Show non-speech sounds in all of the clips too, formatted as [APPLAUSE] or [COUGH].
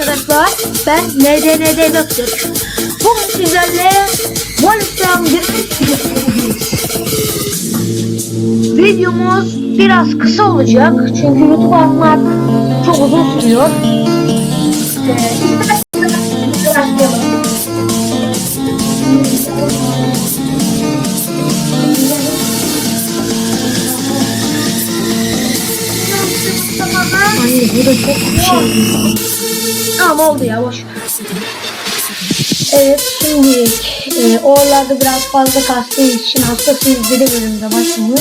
arkadaşlar. Ben NDND Göktürk. Bugün sizlerle Wolfram bir Videomuz biraz kısa olacak. Çünkü YouTube almak çok uzun sürüyor. Anne bu da çok şey. Tamam oldu ya boş. Evet şimdi e, oralarda biraz fazla kastığı için hastası izledi bölümde başlamış.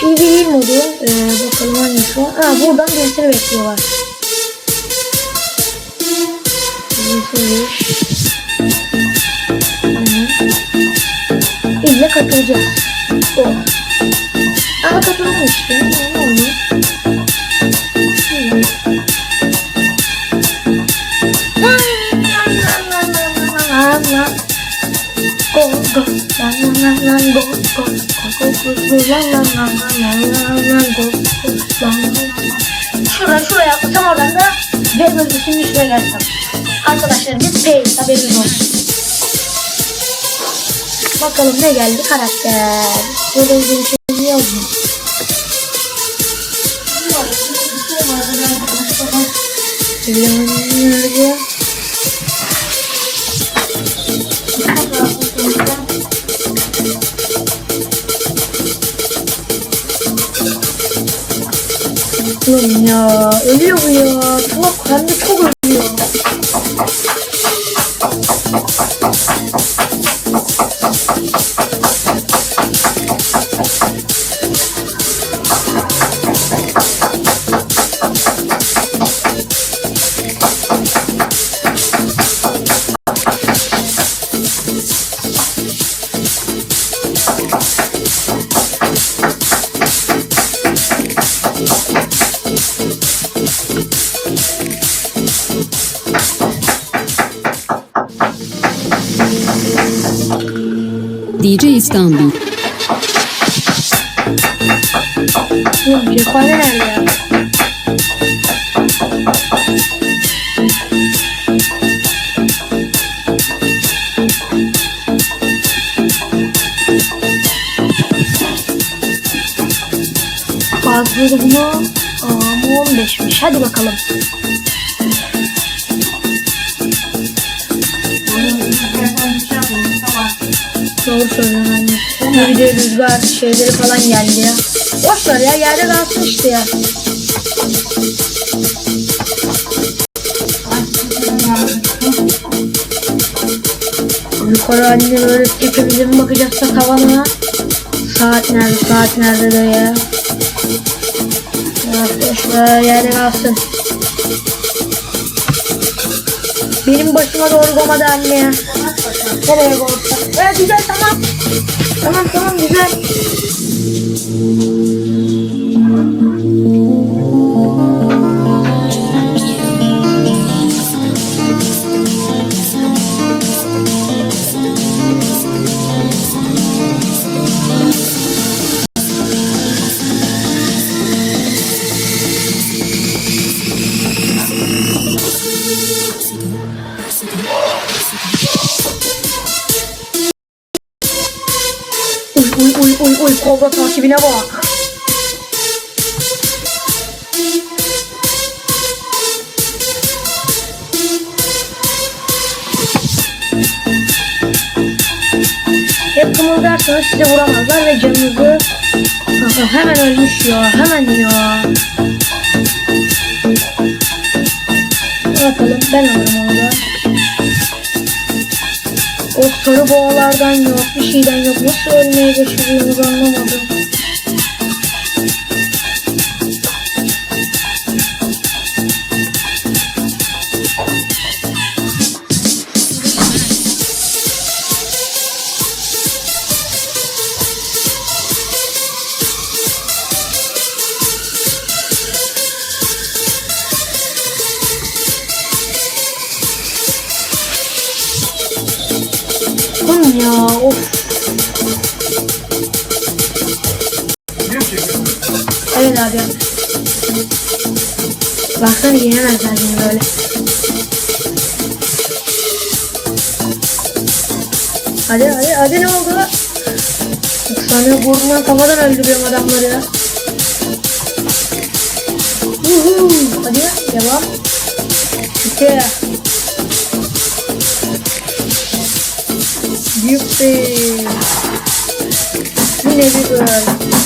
PvE modu e, bakalım hangisi var. Ha buradan birisini bekliyorlar. Birisi İlle katılacağız. O. Ama katılmıştı. Şuradan şuraya atlasam oradan da V bölgesinin üstüne gelsem. Arkadaşlar biz P'yiz haberiniz olsun. Bakalım ne geldi karakter. Böyle bir şey yok mu? Nerede? DJ İstanbul. Oğlum cephane nerede ya? Bazıları bunu ama 15'miş. Hadi bakalım. Doğru anne. Bir de rüzgar şeyleri falan geldi ya. Boş ver ya yerde kalsın işte ya. Yukarı haline böyle tepemize mi bakacaksa tavana? Saat nerede? Saat nerede de ya? Ya boş yerde kalsın. Benim başıma doğru gomadı anne ya. 再来一个，我要听再他妈，他妈他妈你再。Kobra takibine bak. Hep kımıldarsanız size vuramazlar ve canınızı [LAUGHS] hemen ölmüş ya hemen ya. Bakalım ben alırım onu da. O sarı boğalardan yok, bir şeyden yok. Nasıl ölmeye geçiriyorsunuz anlamadım. Hemen kendini böyle. Hadi hadi hadi ne oldu? Sana burnundan kafadan öldürüyorum adamları ya. Uhu. Hadi ya, devam. İşte. Yuppie. Yine bir böyle.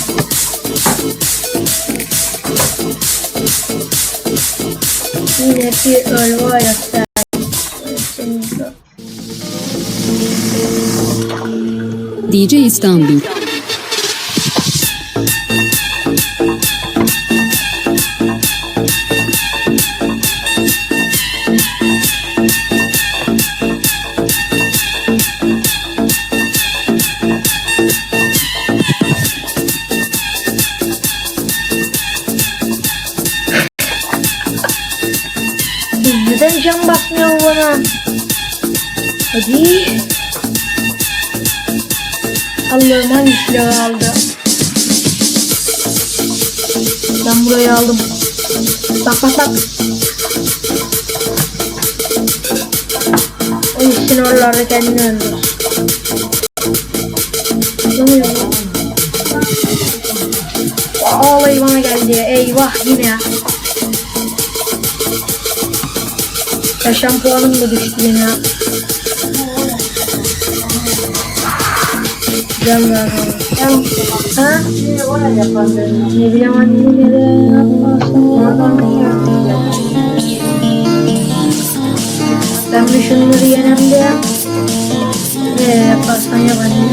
Var ya sen. Senin de- DJ İstanbul. Hadi. Allah'ım hangi silahı aldı? Ben burayı aldım. Bak bak bak. O işin oralarda kendini öldür. Vallahi bana geldi. Eyvah yine. Yaşam puanım da düştü yine. Gel bana. Ha? Ne bileyim anne ne de yapmasın. Ben bir şunları yenem de ne yaparsan yap anne.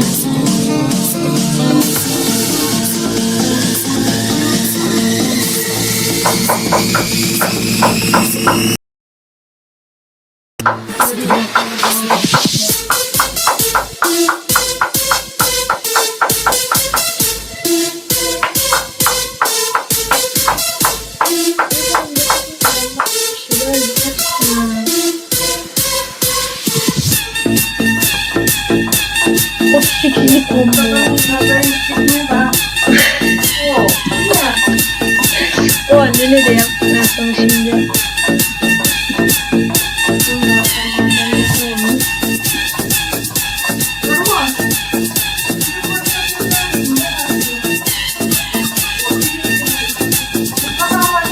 O O anne ne diyeyim ben sana şimdi.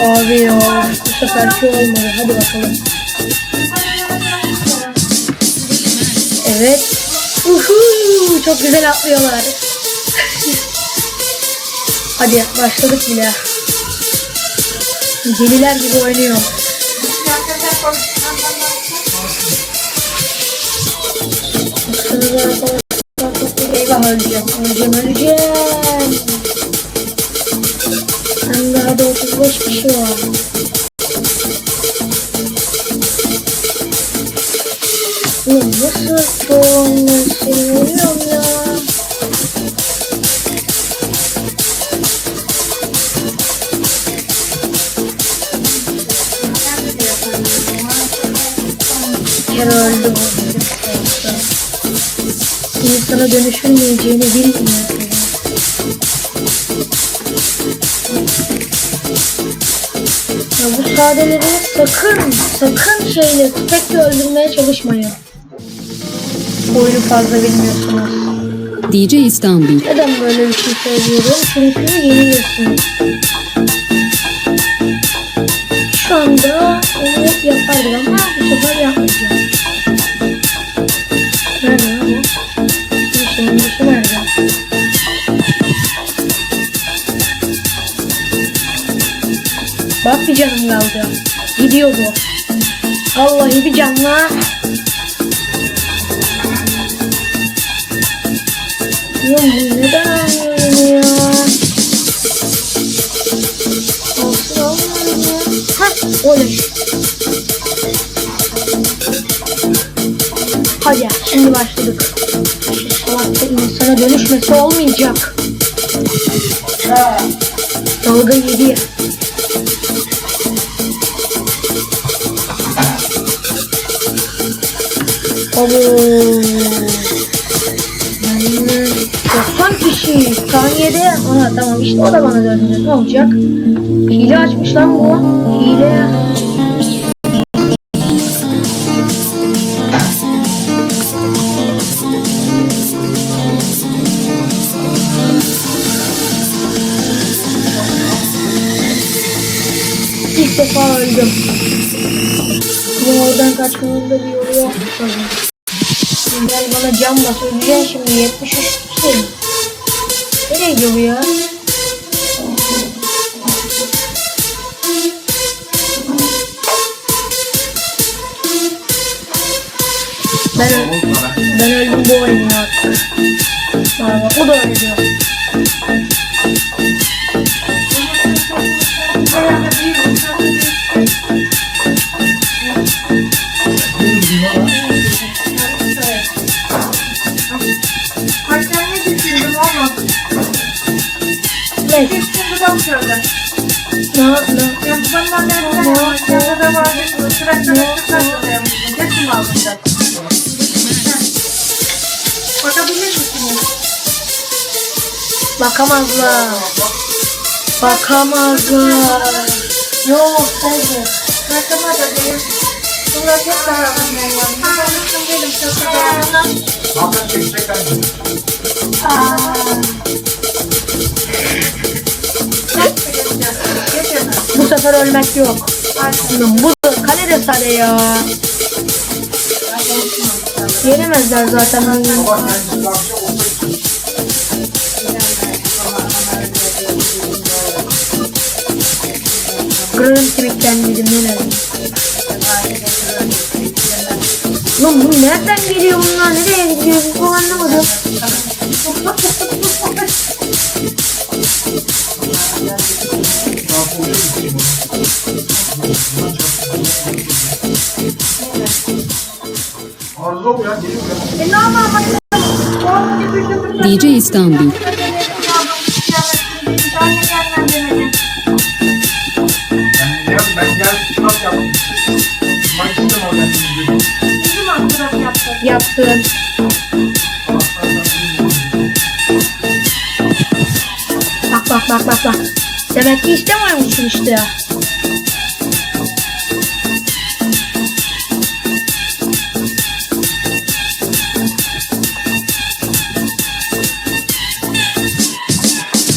Abi ya bu seferki olmadı. Hadi bakalım. Evet. Uhu, çok güzel atlıyorlar. Hadi başladık bile. Deliler gibi oynuyor. Eyvah öleceğim, öleceğim, öleceğim. Hem daha da 35 kişi var. Nasıl sakın, şeyle tüfekle öldürmeye çalışmayın. Oyunu fazla bilmiyorsunuz. DJ İstanbul. Neden böyle bir şey söylüyorum? Çünkü yeniliyorsunuz. Şu anda onu yapardım ama bu sefer yapmayacağım. Nerede bu? Bu şeyin dışı nerede? Bak bir canım kaldı. Gidiyor bu. Vallahi bir canla. Ya bu neden beni ya? Olsun olmadı ya. Hah olmuş. Hadi şimdi başladık. Şu salakta insana dönüşmesi olmayacak. Dalga yedi. Abo. Yapan kişi. Saniyede Aha tamam. İşte o da bana döndü ne olacak? Hile açmış lan bu. Hile. İlk defa öldüm. Bu oradan kaçmanın da bir yolu yok. Gel bana cam bas öleceksin şimdi 73 tutsun. Nereye gidiyor bu ya? Ben, ben öldüm bu oyunu artık. Aa, o da öyle Bakamazlar. Bakamazlar. Yok sence. Bakama da değil. Bunlar hep beraber yani. Ben unuttum dedim. Çok da Hakan çekecek bence. Bu sefer ölmek yok. Aslında bu kale de sare ya. Yenemezler zaten oyunu. Baba Grand Trik'ten dedim ne Lan bu nereden geliyor bunlar? Nereye gidiyor? Bu anlamadım. konuşuruz. Arıza bu ya geliyor ya. E ne yapalım? DJ İstanbul. Yaptın. Bak bak bak bak bak. Demek ki istemiyormuşsun işte.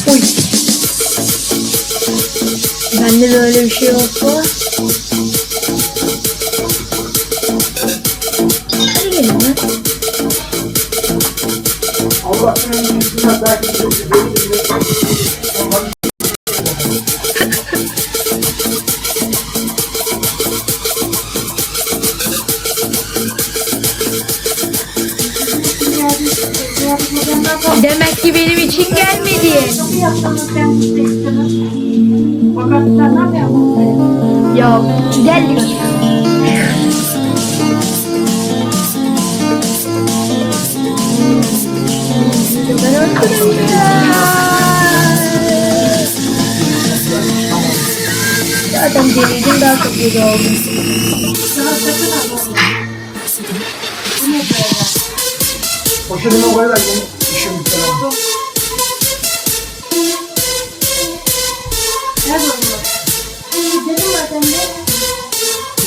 Uy. Bende de öyle bir şey olsa. Demek ki benim için gelmedi. Ya geldik. Zaten deliydim daha çok iyi oldum. Poşetime koyarak benim işim bitti.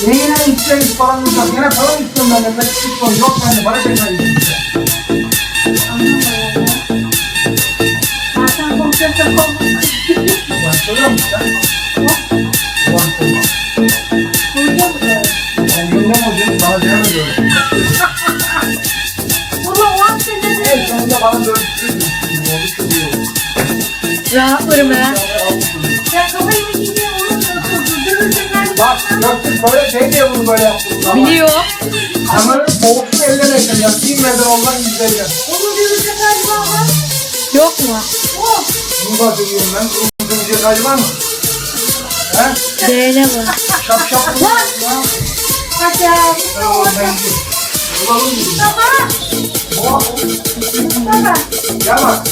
Ne yine isteyiz paramız yok. Yine para istiyorum ben de? Ben istiyorum. Yok bende para çekmeyiz. Başlıyor sonunda bana dönüştürdün. Oldu şu diyor. Rahatlarım ha. Bak Göktürk böyle şey diye bunu böyle yaptım. Biliyor. Kameranın boğuşunu ellemeyeceğim ya. Bilmeden ondan izleyeceğim. Yok mu? Bunu da ben. Kırmızıya kaydı var mı? He? Değene bak. Şap şap. Oo, bence. Bulalım gibi. Boğa. Gel bak.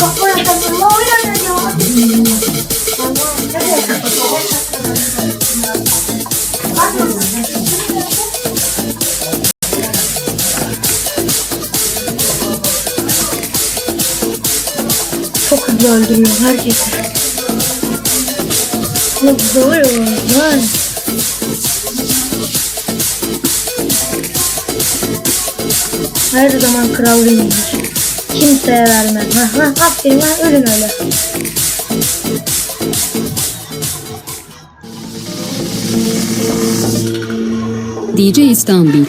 Çok hızlı öldürüyor herkesi. Çok zor lan. Her zaman kral değildir. Kimseye vermem. Ha, ha, aferin lan ölün öyle. DJ İstanbul.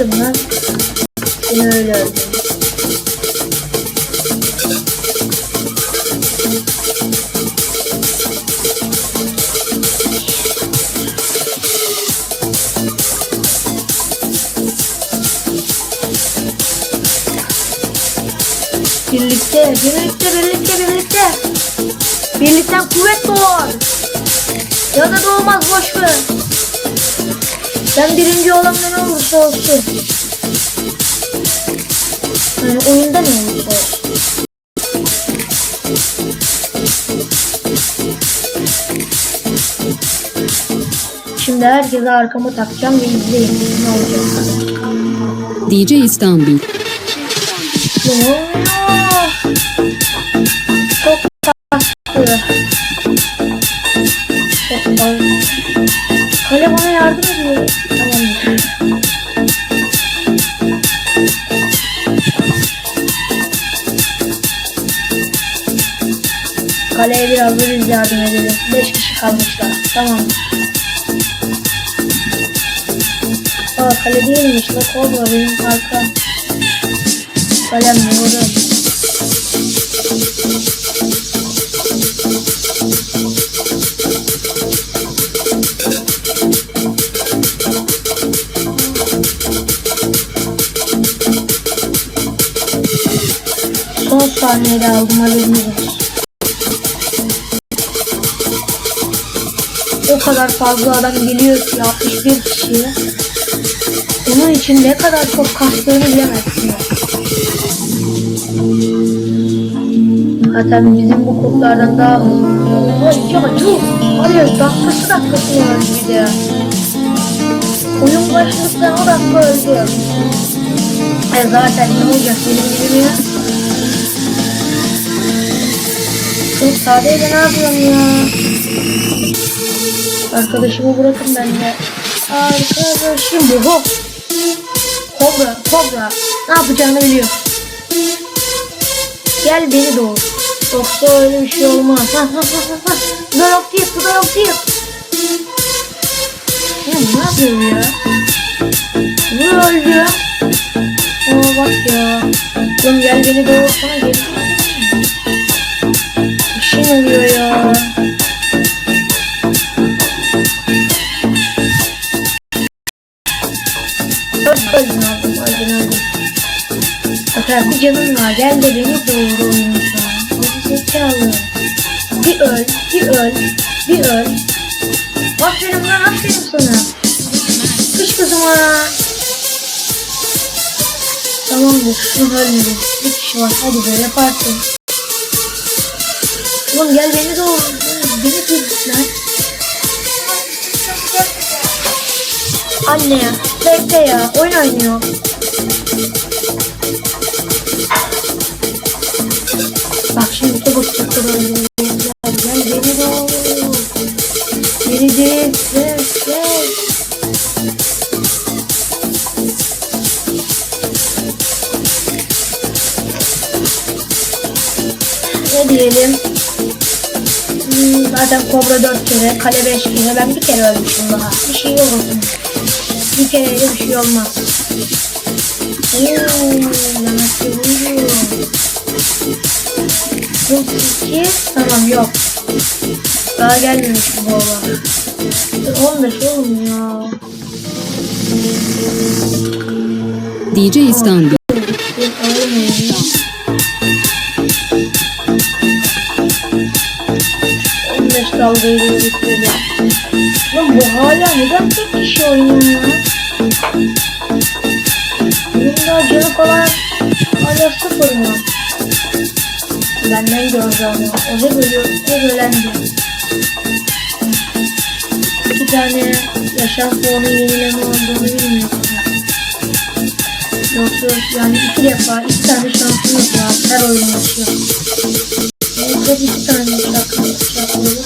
Oynadım lan. Seni öyle öldüm. Birlikte, birlikte, birlikte, birlikte. Birlikten kuvvet doğar. Ya da doğmaz boş ver. Ben birinci olan ne olursa olsun. Yani oyunda ne olursa olsun. Şimdi herkese arkamı takacağım ve izleyin ne olacak. DJ İstanbul. Oh! Kaleye biraz da biz yardım edelim. Beş kişi kalmışlar. Tamam. Aa kale değilmiş. La kobra benim arka. Kalem doğru. Son saniyede aldım haberiniz olsun. Kadar fazla adam geliyor ki 61 kişiye. Bunun için ne kadar çok kastığını bilemezsin. Zaten bizim bu kodlardan daha Oy ya dur. Hadi dakikası dakikası öldü bir de. Oyun başladıktan o dakika öldü. E zaten ne olacak benim gibi ya? Çok sadeyle ne yapıyorsun ya? Arkadaşımı bırakın ben de. Arkadaşım bu hop. Kobra, kobra. Ne yapacağını biliyor. Gel beni doğur. Yoksa öyle bir şey olmaz. Ha ha ha ha. Suda yok değil, suda yok değil. Ya ne yapıyor ya? Bu öldü. Aa bak ya. Oğlum gel beni doğursana ölmedim. Bir kişi hadi böyle yaparsın. Oğlum gel beni doğur. Beni kızlar. Anne ya. Bekle ya. Oyun oynuyor. Bak şimdi çabuk çıktı böyle. Kale 5 kere. Ben bir kere ölmüşüm daha. Bir şey olmasın. Bir kere de bir şey olmaz. Ooo, lanet vuruyor. Bu iki, tamam yok. Daha gelmemiş bu baba. 15 oğlum ya. DJ İstanbul. Dalgayı bitirdi. Lan bu hala neden tek kişi oynuyor ya? Benim daha canı falan hala sıfır mı? Benden gördü ama. O hep ölüyor, hep ölendi. İki tane yaşam puanı yenileme olduğunu bilmiyorum. Yoksa yani iki defa iki tane şansımız var her oyun maçı. Neyse iki tane şaka şaka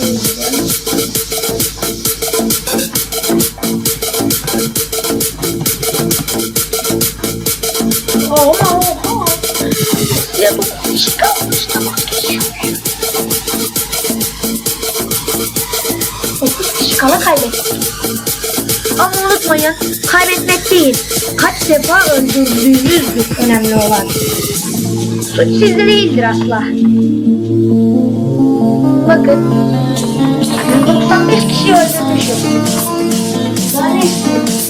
kala kaybettik. Ama unutmayın kaybetmek değil. Kaç defa öldürdüğünüzdür önemli olan. Suç sizde değildir asla. Bakın. 95 kişi öldürmüşüm. Daha?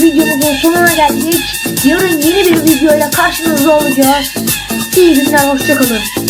Videomuzun sonuna geldik. Yarın yeni bir videoyla karşınızda olacağız. İyi günler, hoşçakalın.